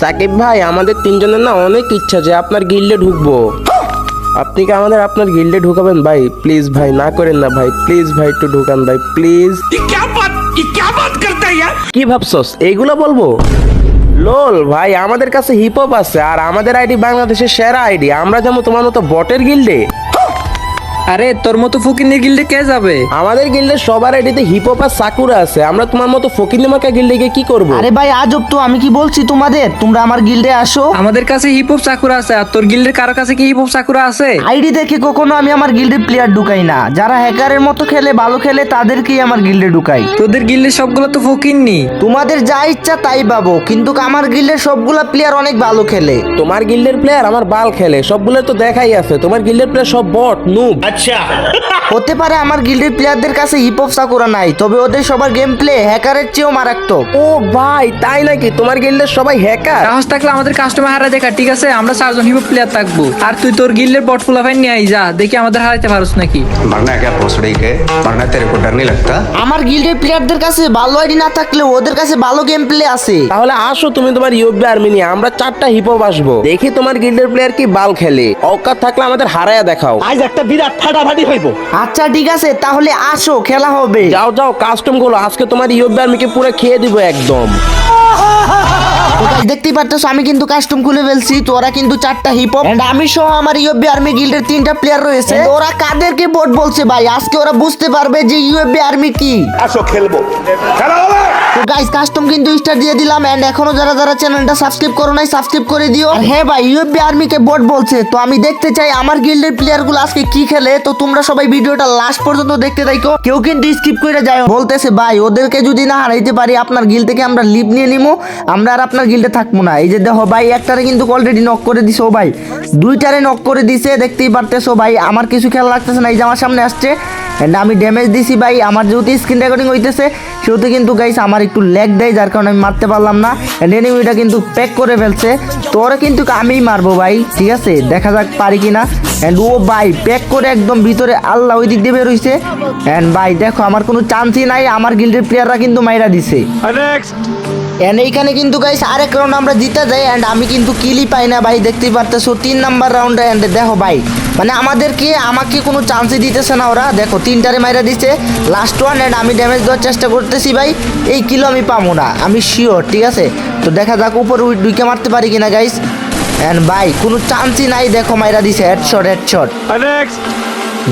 সাকিব ভাই আমাদের তিনজনের না অনেক ইচ্ছা যে আপনার গিল্ডে ঢুকবো। আপনি কি আমাদের আপনার গিল্ডে ঢুকাবেন ভাই? প্লিজ ভাই না করেন না ভাই। প্লিজ ভাই একটু ঢুকান ভাই প্লিজ। কি ভাবছস? এইগুলো বলব? লোল ভাই আমাদের কাছে হিপ হপ আছে আর আমাদের আইডি বাংলাদেশের সেরা আইডি। আমরা যেমন তোমার মতো বটের গিল্ডে। আরে তোর মতো ফকিনের গিল্ডে কে যাবে? আমাদের গিল্ডে সবার আইডিতে হিপ হপ আর সাকুরা আছে। আমরা তোমার মতো ফকিনিমাকা গিল্ডে গিয়ে কি করব? আরে ভাই আজব তো আমি কি বলছি তোমাদের? তোমরা আমার গিল্ডে আসো। আমাদের কাছে হিপ হপ চাকুরা আছে আর তোর গিল্ডের কারও কাছে কি হিপ হপ চাকুরা আছে? আইডি দেখে কখনো আমি আমার গিল্ডে প্লেয়ার ঢুকাই না। যারা হ্যাকারের মতো খেলে ভালো খেলে তাদেরকেই আমার গিল্ডে ঢুকাই। তোদের গিল্ডের সবগুলো তো ফকিননি। তোমাদের যা ইচ্ছা তাই পাবো কিন্তু আমার গিল্ডের সবগুলা প্লেয়ার অনেক ভালো খেলে। তোমার গিল্ডের প্লেয়ার আমার বাল খেলে সবগুলো তো দেখাই আছে। তোমার গিল্ডের প্লেয়ার সব বট নুব হতে পারে আমার গিল্ডের প্লেয়ারদের কাছে হিপ হপ সাকুরা নাই তবে ওদের সবার গেম প্লে হ্যাকারের চেয়েও মারাত্মক ও ভাই তাই নাকি তোমার গিল্ডের সবাই হ্যাকার সাহস থাকলে আমাদের কাস্টমার হারা দেখা ঠিক আছে আমরা চারজন হিপ হপ প্লেয়ার থাকবো আর তুই তোর গিল্ডের বট ফুলাফাইন নিয়ে আই যা দেখি আমাদের হারাইতে পারস নাকি मरना है क्या भोसड़ी के मरना तेरे को डर नहीं लगता আমার গিল্ডের প্লেয়ারদের কাছে ভালো আইডি না থাকলে ওদের কাছে ভালো গেম প্লে আছে তাহলে আসো তুমি তোমার ইউবি আর্মি নিয়ে আমরা চারটা হিপ হপ আসবো দেখি তোমার গিল্ডের প্লেয়ার কি বাল খেলে অকাত থাকলে আমাদের হারায়া দেখাও आज একটা বিরাট ফাটাফাটি হইব। আচ্ছা ঠিক আছে তাহলে আসো খেলা হবে। যাও যাও কাস্টমগুলো আজকে তোমার ইউবি আর্মিকে পুরো খেয়ে দিব একদম। তো guys, দেখতেই পাচ্ছ আমি কিন্তু কাস্টম খুলে ফেলছি তো ওরা কিন্তু চারটা হিপ হপ আমি সহ আমার ইউএফবি আর্মি গিল্ডের তিনটা প্লেয়ার রয়েছে। ওরা কাদেরকে বোট বলছে ভাই? আজকে ওরা বুঝতে পারবে যে ইউএফবি আর্মি কি। আসো খেলব। খেলা হবে! তো গাইস কাস্টম কিন্তু স্টার দিয়ে দিলাম এন্ড এখনও যারা যারা চ্যানেলটা সাবস্ক্রাইব করো নাই সাবস্ক্রাইব করে দিও। আর হ্যাঁ ভাই ইউএফবি আর্মিকে বোট বলছে, তো আমি দেখতে চাই আমার গিল্ডের প্লেয়ারগুলো আজকে কি খেলে, তো তোমরা সবাই ভিডিওটা লাস্ট পর্যন্ত দেখতে থাকো কেউ কিন্তু স্কিপ করে যায় বলতেছে, ভাই, ওদেরকে যদি না হারাইতে পারি, আপনার গিল থেকে আমরা লিভ নিয়ে নিবো আমরা আর আপনার গিল্ডে থাকব না। এই যে দেখো ভাই, একটারে কিন্তু অলরেডি নক করে দিছে ও ভাই। দুইটারে নক করে দিছে, দেখতেই পারতেছো ভাই, আমার কিছু খেয়াল লাগতেছে না, এই যে আমার সামনে আসছে। And আমি ড্যামেজ দিছি ভাই, আমার যেহেতু স্ক্রিন রেকর্ডিং হইতেছে, সেহেতু কিন্তু গাইস আমার একটু ল্যাগ দেয়, যার কারণে আমি মারতে পারলাম না। অ্যান্ড কিন্তু প্যাক করে ফেলছে। তো ওরা কিন্তু আমিই মারবো ভাই, ঠিক আছে? দেখা যাক পারি কিনা। অ্যান্ড ও ভাই প্যাক করে একদম ভিতরে আল্লাহ ওই দিক দিয়ে বেরোইছে অ্যান্ড ভাই দেখো আমার কোনো চান্সই নাই আমার গিল্ডের প্লেয়াররা কিন্তু মাইরা দিছে। এন্ড এইখানে কিন্তু গাইস আরেক রাউন্ড আমরা জিতে যাই এন্ড আমি কিন্তু কিলি পাই না ভাই দেখতেই পারতেছো তিন নাম্বার রাউন্ডে এন্ড দেখো ভাই মানে আমাদেরকে আমাকে কোনো চান্সই দিতেছে না ওরা। দেখো তিনটারে মাইরা দিচ্ছে লাস্ট ওয়ান এন্ড আমি ড্যামেজ দেওয়ার চেষ্টা করতেছি ভাই এই কিলো আমি পাবো না আমি শিওর ঠিক আছে? তো দেখা যাক উপর উইকে মারতে পারি কিনা গাইস এন্ড ভাই কোনো চান্সই নাই দেখো মাইরা দিছে হেডশট হেডশট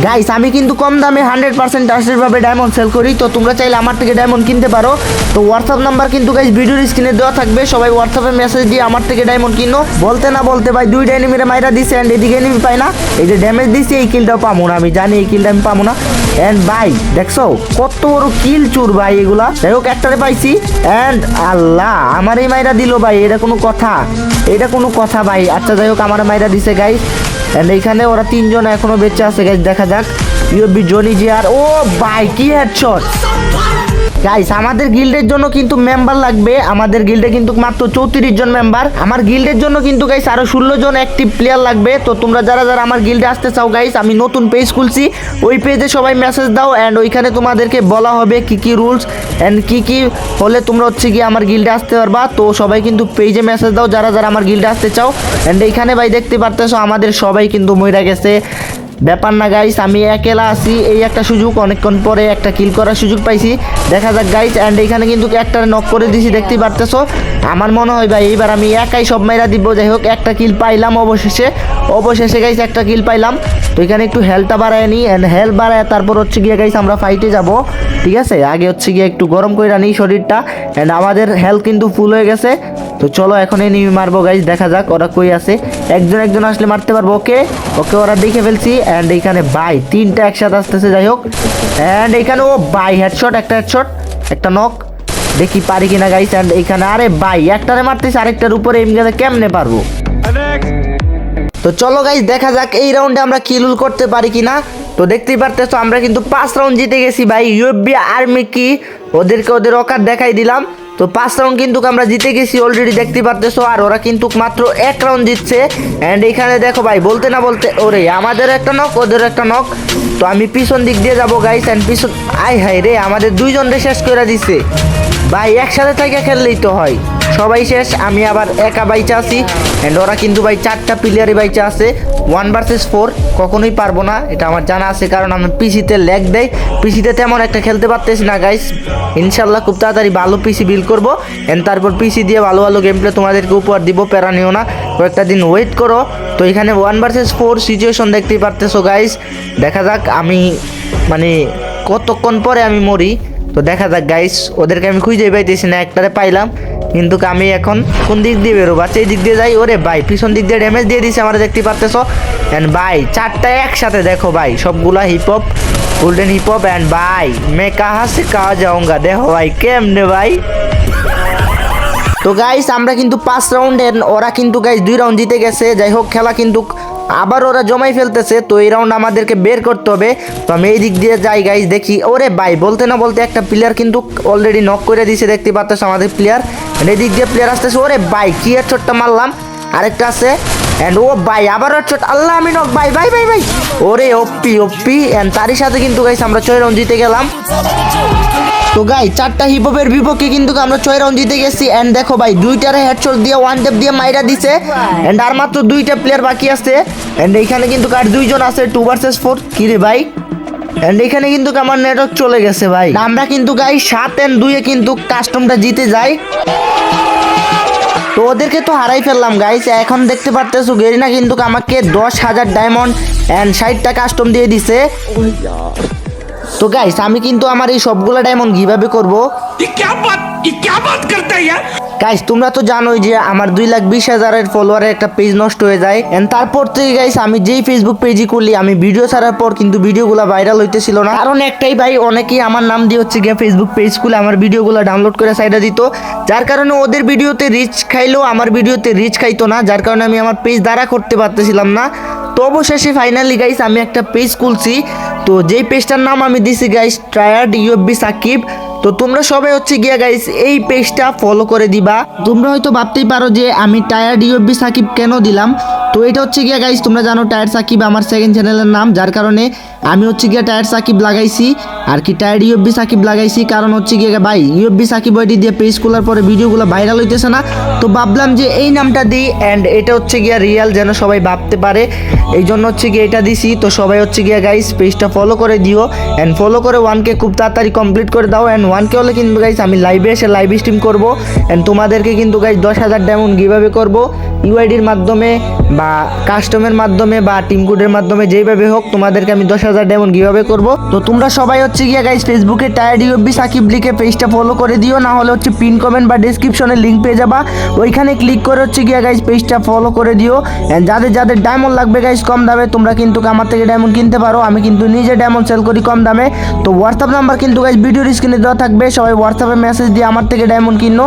গাইস আমি কিন্তু কম দামে হান্ড্রেড পার্সেন্ট ভাবে ডায়মন্ড সেল করি, তো তোমরা চাইলে আমার থেকে ডায়মন্ড কিনতে পারো। তো হোয়াটসঅ্যাপ নাম্বার কিন্তু গাইস ভিডিওর স্ক্রিনে দেওয়া থাকবে, সবাই হোয়াটসঅ্যাপে মেসেজ দিয়ে আমার থেকে ডায়মন্ড কিনো। বলতে না বলতে ভাই দুইটা এনিমিরে মাইরা দিছে অ্যান্ড এদিকে এনিমি পাই না। এই যে ড্যামেজ দিছি, এই কিলটাও পাবো না, আমি জানি এই কিলটা আমি পাবো না। অ্যান্ড ভাই, দেখছ, কত বড় কিল চুর ভাই এগুলা। যাই হোক, একটারে পাইছি। অ্যান্ড আল্লাহ আমার এই মাইরা দিল ভাই, এটা কোনো কথা। এটা কোনো কথা ভাই। আচ্ছা যাই হোক আমার মাইরা দিছে গাইস এন্ড এইখানে ওরা তিনজন এখনও বেঁচে আছে গাইজ দেখা যাক। ইউবি জনি জি আর ও ভাই, কি হেডশট গাইস আমাদের গিল্ডের জন্য কিন্তু মেম্বার লাগবে। আমাদের গিল্ডে কিন্তু মাত্র চৌত্রিশ জন মেম্বার আমার গিল্ডের জন্য কিন্তু গাইস আরও ষোলো জন অ্যাক্টিভ প্লেয়ার লাগবে। তো তোমরা যারা যারা আমার গিল্ডে আসতে চাও গাইস আমি নতুন পেজ খুলছি। ওই পেজে সবাই মেসেজ দাও অ্যান্ড ওইখানে তোমাদেরকে বলা হবে কি কি রুলস অ্যান্ড কি কি হলে তোমরা হচ্ছে কি আমার গিল্ডে আসতে পারবা। তো সবাই কিন্তু পেজে মেসেজ দাও, যারা যারা আমার গিল্ডে আসতে চাও। অ্যান্ড এইখানে ভাই দেখতে পারতেছো, আমাদের সবাই কিন্তু মইরা গেছে। ব্যাপার না গাইস আমি একেলা আছি, এই একটা সুযোগ, অনেকক্ষণ পরে একটা কিল করার সুযোগ পাইছি। দেখা যাক গাইস অ্যান্ড এখানে কিন্তু একটা নক করে দিছি, দেখতেই পারতেছো? আমার মনে হয়, ভাই, এইবার আমি একাই সব মেয়েরা দিব, যাই হোক, একটা কিল পাইলাম অবশেষে। অবশেষে গাইস একটা কিল পাইলাম। তো এখানে একটু হেলথটা বাড়ায় নিই অ্যান্ড হেলথ বাড়ায়, তারপর হচ্ছে গিয়ে গাইস আমরা ফাইটে যাব। ঠিক আছে? আগে হচ্ছে গিয়ে একটু গরম করে নিই শরীরটা অ্যান্ড আমাদের হেলথ কিন্তু ফুল হয়ে গেছে। তো চলো এখন এই এনিমি মারবো গাইস দেখা যাক ওরা কই আছে। একজন একজন আসলে মারতে পারব ওকে ওকে ওরা দেখে ফেলছি অ্যান্ড এইখানে বাই তিনটা একসাথে আসতেছে, যাই হোক। অ্যান্ড এইখানে ও বাই হেডশট একটা হেডশট একটা নক দেখি পারি কিনা গাইস অ্যান্ড এইখানে আরে বাই একটারে মারতেছি, আরেকটার উপরে এমনি কেমনে পারব? তো চলো গাইস দেখা যাক এই রাউন্ডে আমরা কিলুল করতে পারি কিনা। তো দেখতেই পারতেছো, আমরা কিন্তু পাঁচ রাউন্ড জিতে গেছি, ভাই। ইউএফবি আর্মি কি? ওদেরকে ওদের অকার দেখাই দিলাম। তো পাঁচ রাউন্ড কিন্তু আমরা জিতে গেছি অলরেডি দেখতে পারতেছো? আর ওরা কিন্তু মাত্র এক রাউন্ড জিতছে। অ্যান্ড এখানে দেখো ভাই, বলতে না বলতে, ওরে, আমাদের একটা নক ওদের একটা নক তো আমি পিছন দিক দিয়ে যাব গাইস অ্যান্ড পিছন আয় হায় রে, আমাদের দুইজন রে শেষ করে দিছে। ভাই, একসাথে থেকে খেললেই তো হয়। সবাই শেষ, আমি আবার একা বাইচা আছি। অ্যান্ড ওরা কিন্তু ভাই চারটা প্লেয়ারই বাইচা আছে। ওয়ান ভার্সেস ফোর কখনোই পারব না, এটা আমার জানা আছে, কারণ আমি পিসিতে ল্যাগ দেয় পিসিতে তেমন একটা খেলতে পারতেছি না গাইস ইনশাল্লাহ খুব তাড়াতাড়ি ভালো পিসি বিল করব। অ্যান্ড তারপর পিসি দিয়ে ভালো ভালো গেম প্লে তোমাদেরকে উপহার দিব, প্যারা নিও না। কয়েকটা দিন ওয়েট করো। তো এখানে ওয়ান ভার্সেস ফোর সিচুয়েশন দেখতেই পারতেছো গাইস দেখা যাক, আমি মানে কতক্ষণ পরে আমি মরি। তো দেখা যাক গাইস ওদেরকে আমি খুঁজে পাইতেছি না, একটারে পাইলাম, কিন্তু আমি এখন কোন দিক দিয়ে বেরোবো? আচ্ছা এই দিক দিয়ে যাই, ওরে ভাই, পিছন দিক দিয়ে ড্যামেজ দিয়ে দিছে আমরা, দেখতে পারতেছো? অ্যান্ড ভাই, চারটা একসাথে, দেখো ভাই, সবগুলা hip hop golden hip hop and ভাই মে কাহা সে কাহা যাऊंगा দেখো ভাই, কেমনে ভাই? তো গাইস আমরা কিন্তু পাঁচ রাউন্ড ওরা কিন্তু গাইস দুই রাউন্ড জিতে গেছে, যাই হোক, খেলা কিন্তু আবার ওরা জমাই ফেলতেছে, তো এই রাউন্ড আমাদেরকে বের করতে হবে। তো আমি এই দিক দিয়ে যাই গাইস দেখি। ওরে ভাই, বলতে না বলতে একটা প্লেয়ার কিন্তু অলরেডি নক করে দিয়েছে দেখতে পাচ্ছ আমাদের প্লেয়ার এই দিক দিয়ে প্লেয়ার আসতেছে, ওরে ভাই, কি ছোট্টা মারলাম। আরেকটা আছে। এন্ড ও ভাই, আবারও ছোট আল্লাহ, আমি নক ভাই ভাই ভাই ভাই। ওরে, ওপি ওপি। এন্ড তারই সাথে কিন্তু গাইস আমরা ছয় রাউন্ড জিতে গেলাম। তো গাই চারটা হিপহপের বিপক্ষে কিন্তু আমরা ছয় রাউন্ড জিতে গেছি। এন্ড দেখো ভাই, দুইটারে হেডশট দিয়ে ওয়ান টেপ দিয়ে মাইরা দিছে। এন্ড আর মাত্র দুইটা প্লেয়ার বাকি আছে। এন্ড এইখানে কিন্তু কার দুইজন আছে? টু ভার্সেস ফোর কি রে ভাই? এন্ড এখানে কিন্তু আমার নেটওয়ার্ক চলে গেছে ভাই। আমরা কিন্তু গাই সাত এন্ড দুইয়ে কিন্তু কাস্টমটা জিতে যাই। তো ওদেরকে তো হারাই ফেললাম গাইস এখন দেখতে পারতেছো, গেরিনা কিন্তু আমাকে দশ হাজার ডায়মন্ড অ্যান্ড ষাটটা কাস্টম দিয়ে দিছে। তো গাইস আমি কিন্তু আমার এই সবগুলা ডায়মন্ড কীভাবে করব? গাইস তোমরা তো জানোই যে আমার দুই লাখ বিশ হাজারের ফলোয়ারের একটা পেজ নষ্ট হয়ে যায়। এন্ড তারপর থেকে গাইস আমি যেই ফেসবুক পেজই করলি আমি ভিডিও ছাড়ার পর কিন্তু ভিডিওগুলো ভাইরাল হইতেছিল না। কারণ একটাই ভাই অনেকেই আমার নাম দিয়ে হচ্ছে গিয়ে ফেসবুক পেজ খুলে আমার ভিডিওগুলো ডাউনলোড করে সাইডে দিত। যার কারণে ওদের ভিডিওতে রিচ খাইলেও আমার ভিডিওতে রিচ খাইতো না। যার কারণে আমি আমার পেজ দ্বারা করতে পারতেছিলাম না। তো অবশেষে ফাইনালি গাইস আমি একটা পেজ খুলছি। তো যেই পেজটার নাম আমি দিছি গাইস ট্রায়ার্ড ইউএফবি সাকিব তো তোমরা সবাই হচ্ছে গিয়া গাইস এই পেজটা ফলো করে দিবা। তোমরা হয়তো ভাবতেই পারো যে আমি টায়ার্ড ইউএফবি সাকিব কেন দিলাম? তো এটা হচ্ছে গিয়া গাইস তোমরা জানো টায়ার সাকিব আমার সেকেন্ড চ্যানেলের নাম, যার কারণে আমি হচ্ছে গিয়া টায়ার সাকিব লাগাইছি। আর কি টায়ার্ড ইউএফবি সাকিব লাগাইছি, কারণ হচ্ছে গিয়া ভাই ইউএফবি সাকিব ওইটি দিয়ে পেজ খোলার পরে ভিডিওগুলো ভাইরাল হইতেছে না। তো ভাবলাম যে এই নামটা দিই অ্যান্ড এটা হচ্ছে গিয়া রিয়াল যেন সবাই ভাবতে পারে। এই জন্য হচ্ছে গিয়ে এটা দিছি। তো সবাই হচ্ছে গিয়া গাইস পেজটা ফলো করে দিও অ্যান্ড ফলো করে ওয়ানকে খুব তাড়াতাড়ি কমপ্লিট করে দাও অ্যান্ড ওয়ানকে হলে কিন্তু গাইজ আমি লাইভে এসে লাইভ স্ট্রিম করব অ্যান্ড তোমাদেরকে কিন্তু গাইজ দশ হাজার ডায়মন্ড কীভাবে করব। ইউআইডির মাধ্যমে বা কাস্টমের মাধ্যমে বা টিম কোডের মাধ্যমে যেইভাবে হোক তোমাদেরকে আমি দশ হাজার ডায়মন্ড কীভাবে করব। তো তোমরা সবাই হচ্ছে গিয়ে গাইজ ফেসবুকে টায়ার্ড ইউএফবি সাকিব লিখে পেজটা ফলো করে দিও, না হলে হচ্ছে পিন কমেন্ট বা ডিসক্রিপশনে লিঙ্ক পেয়ে যাবা। ওইখানে ক্লিক করে হচ্ছে গিয়ে গাইজ পেজটা ফলো করে দিও। যাদের যাদের ডায়মন্ড লাগবে গাইজ কম দামে তোমরা কিন্তু আমার থেকে ডায়মন্ড কিনতে পারো। আমি কিন্তু নিজে ডায়মন্ড সেল করি কম দামে। তো হোয়াটসঅ্যাপ নাম্বার কিন্তু গাইস ভিডিওর স্ক্রিনে দেওয়া থাকবে। সবাই হোয়াটসঅ্যাপে মেসেজ দিয়ে আমার থেকে ডায়মন্ড কিনো।